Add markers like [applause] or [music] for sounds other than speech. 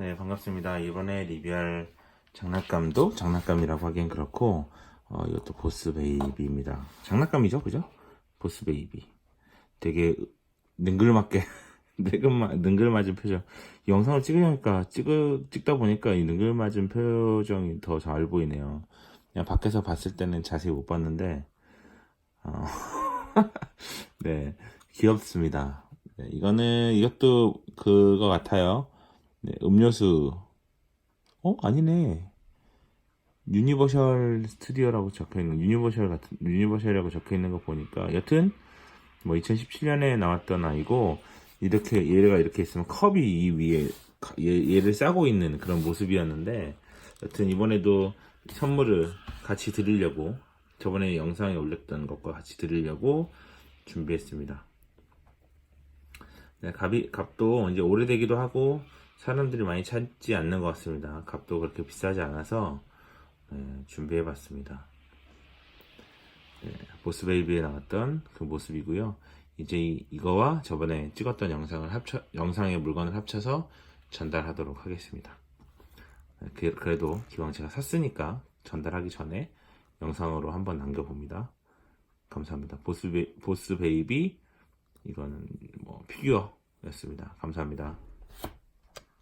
네, 반갑습니다. 이번에 리뷰할 장난감도 장난감이라고 하기엔 그렇고, 어, 이것도 보스 베이비입니다. 장난감이죠, 그죠? 보스 베이비. 되게 능글맞게, [laughs] 능글맞은 표정. 이 영상을 찍으니까, 찍, 찍다 보니까 이 능글맞은 표정이 더 잘 보이네요. 그냥 밖에서 봤을 때는 자세히 못 봤는데, 어, [laughs] 네, 귀엽습니다. 네, 이거는, 이것도 그거 같아요. 네, 음료수. 어? 아니네. 유니버셜 스튜디오라고 적혀 있는, 유니버셜 같은, 유니버셜이라고 적혀 있는 거 보니까, 여튼, 뭐 2017년에 나왔던 아이고, 이렇게, 얘가 이렇게 있으면 컵이 이 위에, 얘, 얘를 싸고 있는 그런 모습이었는데, 여튼 이번에도 선물을 같이 드리려고, 저번에 영상에 올렸던 것과 같이 드리려고 준비했습니다. 네, 값이, 값도 이제 오래되기도 하고, 사람들이 많이 찾지 않는 것 같습니다. 값도 그렇게 비싸지 않아서 네, 준비해봤습니다. 네, 보스베이비에 나왔던 그 모습이고요. 이제 이, 이거와 저번에 찍었던 영상을 합쳐 영상의 물건을 합쳐서 전달하도록 하겠습니다. 네, 그, 그래도 기왕 제가 샀으니까 전달하기 전에 영상으로 한번 남겨봅니다. 감사합니다. 보스베, 보스베이비 이거는 뭐 피규어였습니다. 감사합니다.